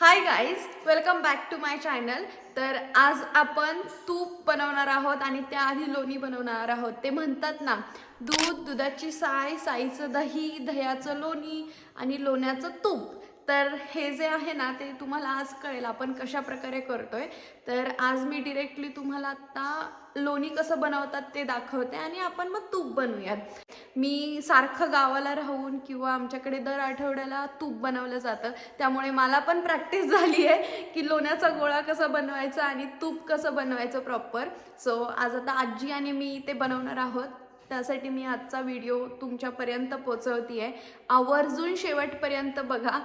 Hi guys welcome back to my channel तर आज आपण तूप बनवणार आहोत आणि त्याआधी लोणी बनवणार आहोत. ते म्हणतात ना दूध दुधाची साय साईचं दही दह्याचं लोणी आणि लोण्याचं तूप. तर हे जे आहे ना ते तुम्हाला आज कळेल. आपण कशा प्रकारे करतोय. तर आज मी डिरेक्टली तुम्हाला आत्ता लोणी कसं बनवतात ते दाखवते आणि आपण मग तूप बनवूयात. मी सारखं गावाला राहून किंवा आमच्याकडे दर आठवड्याला तूप बनवलं जातं. त्यामुळे मला पण प्रॅक्टिस झाली आहे की लोण्याचा गोळा कसा बनवायचा आणि तूप कसं बनवायचं प्रॉपर सो आज आता आजी आणि मी ते बनवणार आहोत. त्यासाठी मी आजचा व्हिडिओ तुमच्यापर्यंत पोचवते आहे आवर्जून शेवटपर्यंत बघा.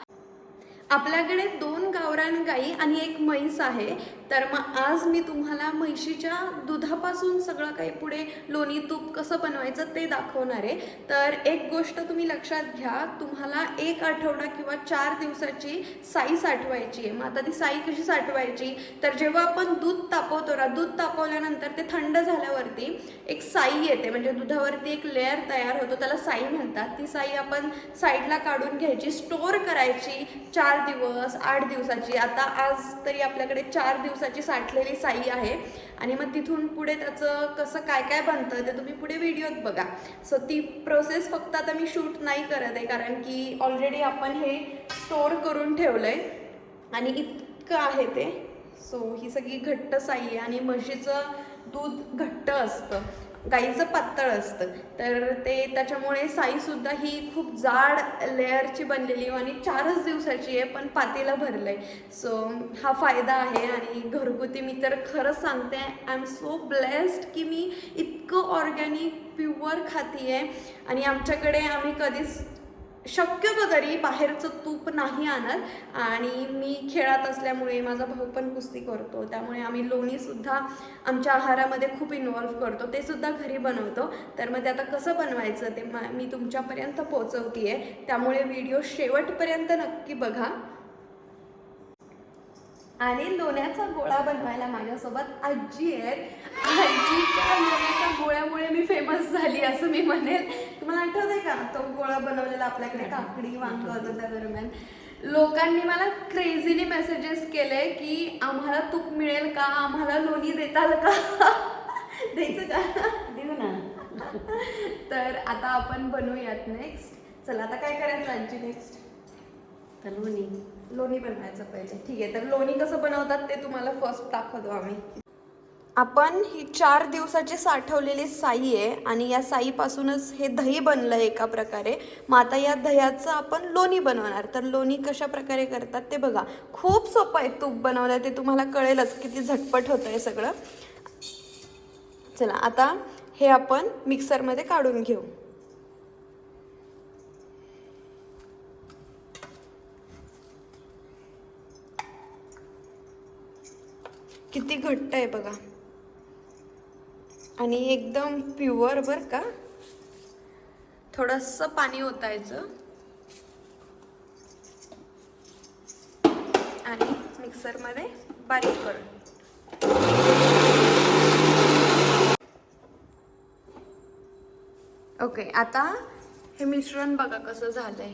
आपल्याकडे दोन गावरान गाई आणि एक म्हैस आहे. तर मग आज मी तुम्हाला म्हैशीच्या दुधापासून सगळं काही पुढे लोणी तूप कसं बनवायचं ते दाखवणार आहे. तर एक गोष्ट तुम्ही लक्षात घ्या तुम्हाला एक आठवडा किंवा चार दिवसाची साई साठवायची आहे. मग आता ती साई कशी साठवायची? तर जेव्हा आपण दूध तापवतो ना दूध तापवल्यानंतर ते थंड झाल्यावरती एक साई येते. म्हणजे दुधावरती एक लेअर तयार होतो त्याला साई म्हणतात. ती साई आपण साईडला काढून घ्यायची स्टोअर करायची चार दिवस आठ दिवसाची. आता आज तरी आपल्याकडे चार दिवसाची साठलेली साई आहे. आणि मग तिथून पुढे त्याचं कसं काय काय बनतं ते तुम्ही पुढे व्हिडिओत बघा. सो ती प्रोसेस फक्त आता मी शूट नाही करत आहे कारण की ऑलरेडी आपण हे स्टोअर करून ठेवलं आहे आणि इतकं आहे ते. सो ही सगळी घट्ट साई आहे आणि म्हशीचं दूध घट्ट असतं. गाईचं पातळ असतं. तर ते त्याच्यामुळे साईसुद्धा ही खूप जाड लेअरची बनलेली आणि चारच दिवसाची आहे पण पातेला भरलं आहे सो हा फायदा आहे आणि घरगुती मी तर खरंच सांगते आय एम सो ब्लेस्ड की मी इतकं ऑर्गॅनिक प्युअर खाती आहे आणि आमच्याकडे आम्ही कधीच शक्यतो तरी बाहेरचं तूप नाही आणत. आणि मी खेळात असल्यामुळे माझा भाऊ पण कुस्ती करतो. त्यामुळे आम्ही लोणीसुद्धा आमच्या आहारामध्ये खूप इन्व्हॉल्व करतो. ते सुद्धा घरी बनवतो. तर मग ते आता कसं बनवायचं ते मा मी तुमच्यापर्यंत पोचवती आहे त्यामुळे व्हिडिओ शेवटपर्यंत नक्की बघा. आणि लोण्याचा गोळा बनवायला माझ्यासोबत आजी आहे आजीच्या लोण्याच्या गोळ्यामुळे मी फेमस झाली असं मी म्हणेल. तुम्हाला आठवतंय का? तो गोळा बनवलेला आपल्याकडे काकडी वांग होतं त्या दरम्यान लोकांनी मला क्रेझीली मेसेजेस केले की आम्हाला तूप मिळेल का? आम्हाला लोणी देताल का? द्यायचं का? देऊ ना. तर आता आपण बनवूयात नेक्स्ट चला आता काय करायचं आजी नेक्स्ट तर लोणी. लोणी बनवायचं पहिले. ठीक आहे तर लोणी कसं बनवतात ते तुम्हाला फर्स्ट दाखवतो आम्ही. आपण ही चार दिवसाची साठवलेली साई आहे आणि या साईपासूनच हे दही बनलं आहे एका प्रकारे. मग आता या दह्याचं आपण लोणी बनवणार. तर लोणी कशा प्रकारे करतात ते बघा. खूप सोपं आहे तूप बनवलं ते तुम्हाला कळेलच किती झटपट होतं आहे सगळं. चला आता हे आपण मिक्सरमध्ये काढून घेऊ. किती घट्ट आहे बघा. आणि एकदम प्युअर बर का. थोडंसं पाणी ओतायचं. आणि मिक्सरमध्ये बारीक करून. ओके आता हे मिश्रण बघा कसं झालंय.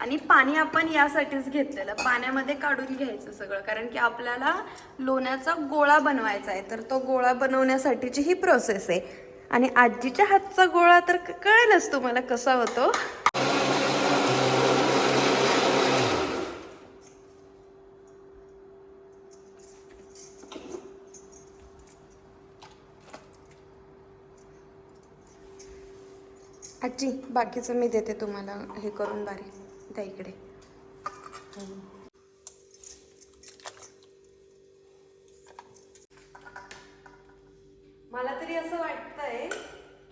आणि पाणी आपण यासाठीच घेतलेलं. पाण्यामध्ये काढून घ्यायचं सगळं. कारण की आपल्याला लोण्याचा गोळा बनवायचा आहे. तर तो गोळा बनवण्यासाठीची ही प्रोसेस आहे. आणि आजीच्या हातचा गोळा तर कळेलच तुम्हाला कसा होतो. आजी बाकीचं मी देते तुम्हाला. हे करून बारीक त्या इकडे. मला तरी असं वाटतंय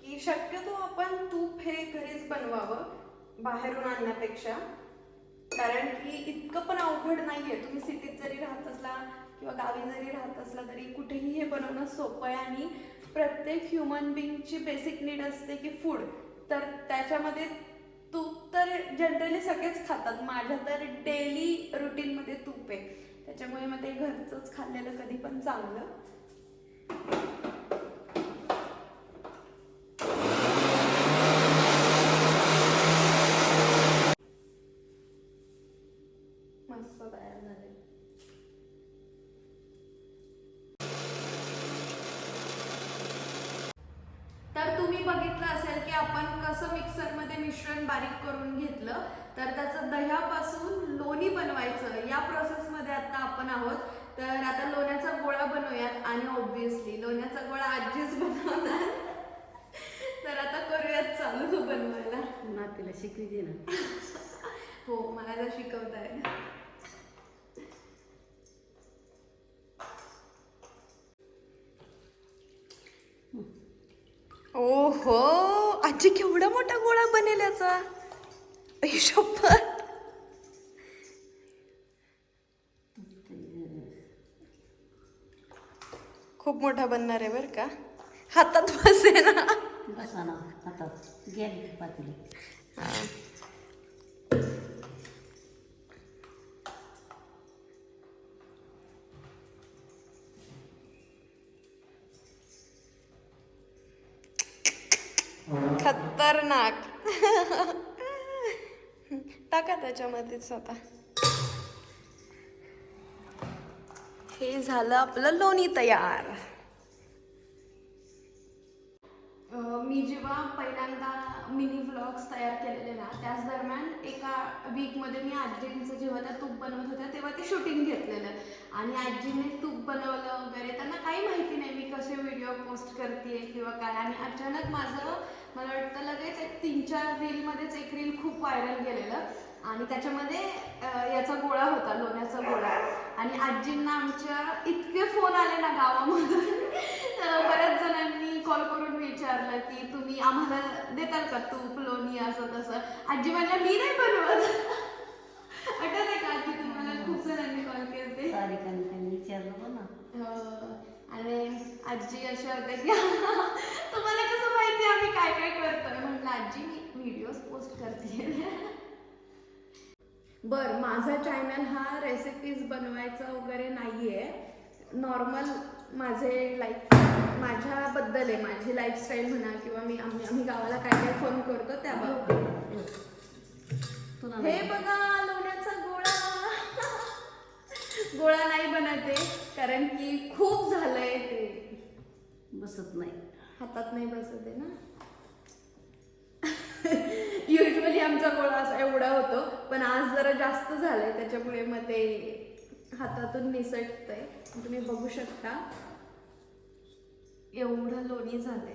की शक्यतो आपण तूप हे घरीच बनवावं बाहेरून आणण्यापेक्षा. कारण की इतकं पण अवघड नाहीये. तुम्ही सिटीत जरी राहत असला किंवा गावी जरी राहत असला तरी कुठेही हे बनवणं सोपं आहे आणि प्रत्येक ह्युमन बिंगची बेसिक नीड असते की फूड तर त्याच्यामध्ये तर जनरली सगळेच खातात. माझ्या तर डेली रुटीनमध्ये तूप आहे. त्याच्यामुळे मग ते घरचंच खाल्लेलं कधी पण चांगलं मस्त तयार झाले तर तुम्ही बघितलं असेल की आपण कसं मिक्सरमध्ये मिश्रण बारीक करून घेतलं तर त्याचं दह्यापासून लोणी बनवायचं. या प्रोसेसमध्ये आता आपण आहोत. तर आता लोण्याचा गोळा बनवूयात आणि ऑब्विसली लोण्याचा गोळा आजीच बनवणार. तर आता करूयात चालू बनवायला. नातीला शिकवी दे ना. हो मला जर शिकवताय ओहो! आजी केवढा मोठा गोळा बनेल याचा? शपथ. खूप मोठा बनणार आहे बरं का? हातात बसे ना. बसा ना हातात. गेली पातेली. खतरनाक. टाका त्याच्यामध्येच आता हे झालं आपलं लोणी तयार. मी जेव्हा पहिल्यांदा मिनी व्लॉग्स तयार केलेले ना त्याच दरम्यान एका वीकमध्ये मी आजींचं जेव्हा त्या तूप बनवत होत्या तेव्हा ते शूटिंग घेतलेलं. आणि आजीने तूप बनवलं वगैरे त्यांना काही माहिती नाही मी कसे व्हिडिओ पोस्ट करते किंवा काय. आणि अचानक माझं मला वाटतं लगेच एक तीन चार रीलमध्येच एक रील खूप व्हायरल गेलेलं. आणि त्याच्यामध्ये याचा गोळा होता लोण्याचा गोळा. आणि आजींना आमच्या इतके फोन आले ना गावामधून बऱ्याच जणांनी कॉल करून विचारलं की तुम्ही आम्हाला देताल का तूप लोणी असं तसं? आजी म्हणल्या मी नाही बनवत. आठवत आहे का आजी तुम्हाला? खूप जणांनी कॉल केले विचारलं ना आणि आजी अशा होत्या की तुम्हाला कसं माहिती आम्ही काय आजी मी व्हिडिओज पोस्ट करते. बर माझा चॅनल हा रेसिपीज बनवायचा वगैरे नाहीये. नॉर्मल माझे लाईफ माझ्याबद्दल आहे. माझी लाईफस्टाईल म्हणा किंवा मी आम्ही आम्ही गावाला काय काय फोन करतो त्याबाबत हे बघा लोण्याचा गोळा. गोळा नाही बनते कारण की खूप झालंय ते. बसत नाही. हातात नाही बसत आहे ना? आमचा गोळा असा एवढा होतो पण आज जरा जास्त झालंय त्याच्यामुळे मग ते हातातून निसटतंय. तुम्ही बघू शकता. एवढं लोणी झालंय.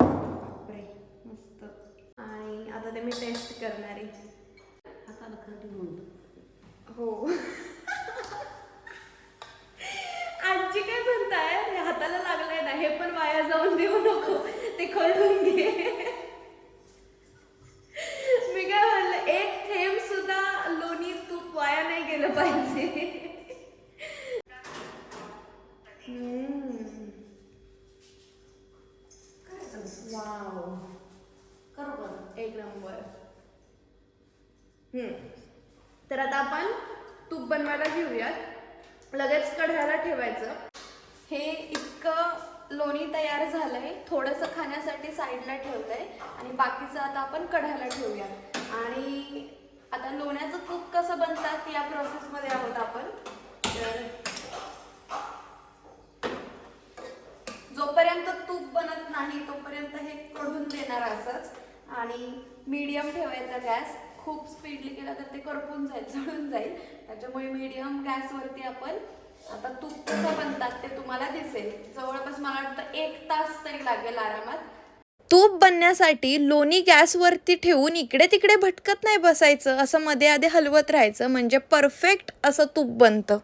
बापरे मस्त. आणि आता ते मी टेस्ट करणार. आहे हाताला हो. आजी काय म्हणताय? हाताला लागलंय ना हे पण वाया जाऊन देऊ नको. ते खरडून घे. वाव. करू बरं एक नंबर. हम्म. तर आता आपण तूप बनवायला घेऊयात. लगेच कढयाला ठेवायचं. हे इतकं लोणी तयार झालंय थोडंसं खाण्यासाठी साईडला ठेवलंय आणि बाकीचं आता आपण कढयाला ठेवूयात आणि आता लोण्याचं तूप कसं बनतात या प्रोसेसमध्ये आहोत आपण. तर जोपर्यंत तूप बनत नाही तोपर्यंत हे कढून देणार असंच. आणि मीडियम ठेवायचा गॅस. खूप स्पीडली केला तर ते करपून जाईल जळून जाईल. त्याच्यामुळे मीडियम गॅसवरती आपण आता तूप कसं बनतात ते तुम्हाला दिसेल. जवळपास मला वाटतं एक तास तरी लागेल आरामात. तूप बनण्यासाठी लोणी गॅसवरती ठेवून इकडे तिकडे भटकत नाही बसायचं. असं मध्ये आधी हलवत राहायचं. म्हणजे परफेक्ट असं तूप बनतं.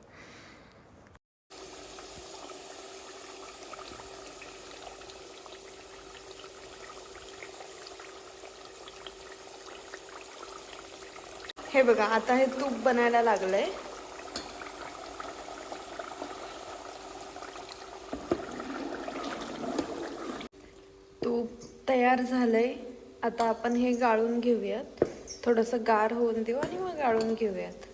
हे बघा आता हे तूप बनायला लागलंय. तयार झालं आहे आता आपण हे गाळून घेऊयात. थोडंसं गार होऊन देऊ आणि मग गाळून घेऊयात.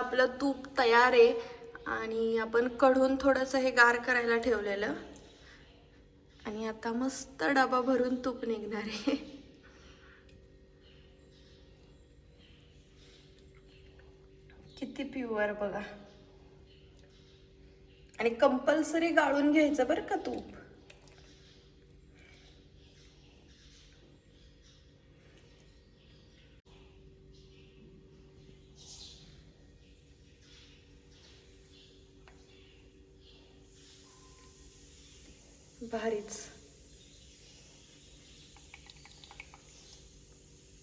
आपलं तूप तयार आहे आणि आपण कढून थोडंसं हे गार करायला ठेवलेलं. आणि आता मस्त डबा भरून तूप निघणार आहे. किती प्युअर बघा. आणि कंपल्सरी गाळून घ्यायचं बरं का तूप. भारीच.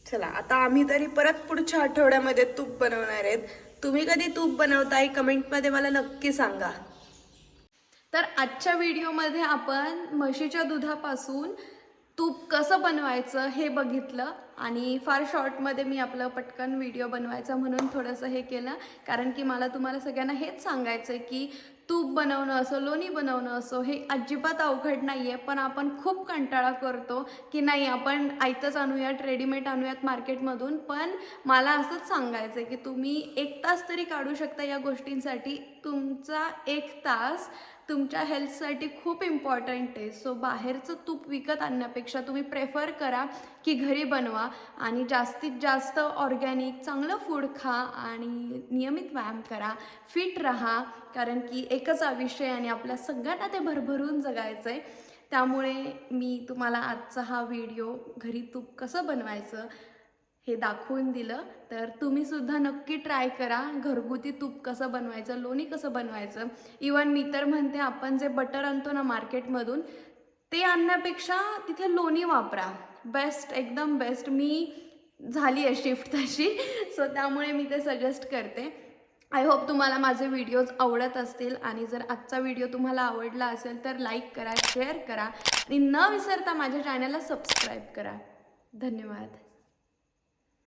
चला आता आम्ही तरी परत पुढच्या आठवड्यामध्ये तूप बनवणार आहेत. तुम्ही कधी तूप बनवताय? कमेंटमध्ये मला नक्की सांगा. तर आजच्या व्हिडिओमध्ये आपण म्हशीच्या दुधापासून तूप कसं बनवायचं हे बघितलं आणि फार शॉर्टमध्ये मी आपलं पटकन व्हिडिओ बनवायचा म्हणून थोडंसं हे केलं. कारण की मला तुम्हाला सगळ्यांना हेच सांगायचं आहे की तूप बनवणं असो लोणी बनवणं असो हे अजिबात अवघड नाही आहे पण आपण खूप कंटाळा करतो की नाही आपण आयतच आणूयात रेडीमेड आणूयात मार्केटमधून. पण मला असंच सांगायचं आहे की तुम्ही एक तास तरी काढू शकता या गोष्टींसाठी. तुमचा एक तास तुमच्या हेल्थसाठी खूप इम्पॉर्टंट आहे. सो बाहेरचं तूप विकत आणण्यापेक्षा तुम्ही प्रेफर करा की घरी बनवा आणि जास्तीत जास्त ऑर्गॅनिक चांगलं फूड खा आणि नियमित व्यायाम करा. फिट राहा कारण की एकच आयुष्य आहे आणि आपल्या सगळ्यांना ते भरभरून जगायचं आहे त्यामुळे मी तुम्हाला आजचा हा व्हिडिओ घरी तूप कसं बनवायचं हे दाखवून दिलं. तर तुम्ही सुद्धा नक्की ट्राय करा. घरगुती तूप कसं बनवायचं लोणी कसं बनवायचं. इवन मी तर म्हणते आपण जे बटर आणतो ना मार्केटमधून ते आणण्यापेक्षा तिथे लोणी वापरा. बेस्ट एकदम बेस्ट मी झाली आहे शिफ्ट तशी. सो त्यामुळे मी ते सजेस्ट करते. आय होप तुम्हाला माझे व्हिडिओज आवडत असतील. आणि जर आजचा व्हिडिओ तुम्हाला आवडला असेल तर लाईक करा शेअर करा. आणि न विसरता माझ्या चॅनलला सबस्क्राईब करा. धन्यवाद.